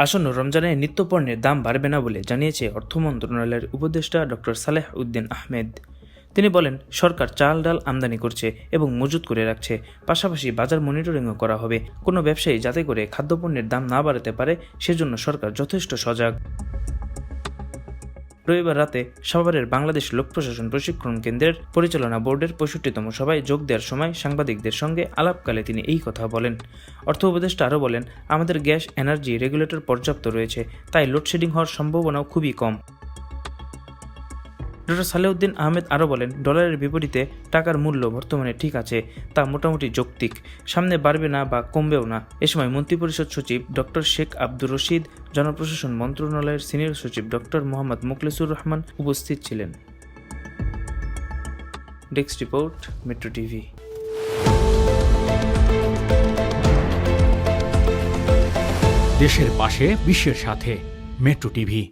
আসন্ন রমজানে নিত্যপণ্যের দাম বাড়বে না বলে জানিয়েছে অর্থ মন্ত্রণালয়ের উপদেষ্টা ডক্টর সালেহ উদ্দিন আহমেদ। তিনি বলেন, সরকার চাল, ডাল আমদানি করছে এবং মজুত করে রাখছে। পাশাপাশি বাজার মনিটরিংও করা হবে। কোনো ব্যবসায়ী যাতে করে খাদ্যপণ্যের দাম না বাড়াতে পারে, সেজন্য সরকার যথেষ্ট সজাগ। রবিবার রাতে সাভারের বাংলাদেশ লোক প্রশাসন প্রশিক্ষণ কেন্দ্রের পরিচালনা বোর্ডের পঁয়ষট্টিতম সভায় যোগ দেওয়ার সময় সাংবাদিকদের সঙ্গে আলাপকালে তিনি এই কথা বলেন। অর্থ উপদেষ্টা আরও বলেন, আমাদের গ্যাস, এনার্জি, রেগুলেটর পর্যাপ্ত রয়েছে, তাই লোডশেডিং হওয়ার সম্ভাবনাও খুবই কম। ডক্টর সালেউদ্দিন আহমেদ আরও বলেন, ডলারের বিপরীতে টাকার মূল্য বর্তমানে ঠিক আছে, তা মোটামুটি যৌক্তিক। সামনে বাড়বে না বা কমবেও না। এ সময় মন্ত্রিপরিষদ সচিব ডক্টর শেখ আব্দুর রশিদ, জনপ্রশাসন মন্ত্রণালয়ের সিনিয়র সচিব ডক্টর মোহাম্মদ মুখলেসুর রহমান উপস্থিত ছিলেন। Desk report, Metro TV. দেশের পাশে, বিশ্বের সাথে, মেট্রো টিভি।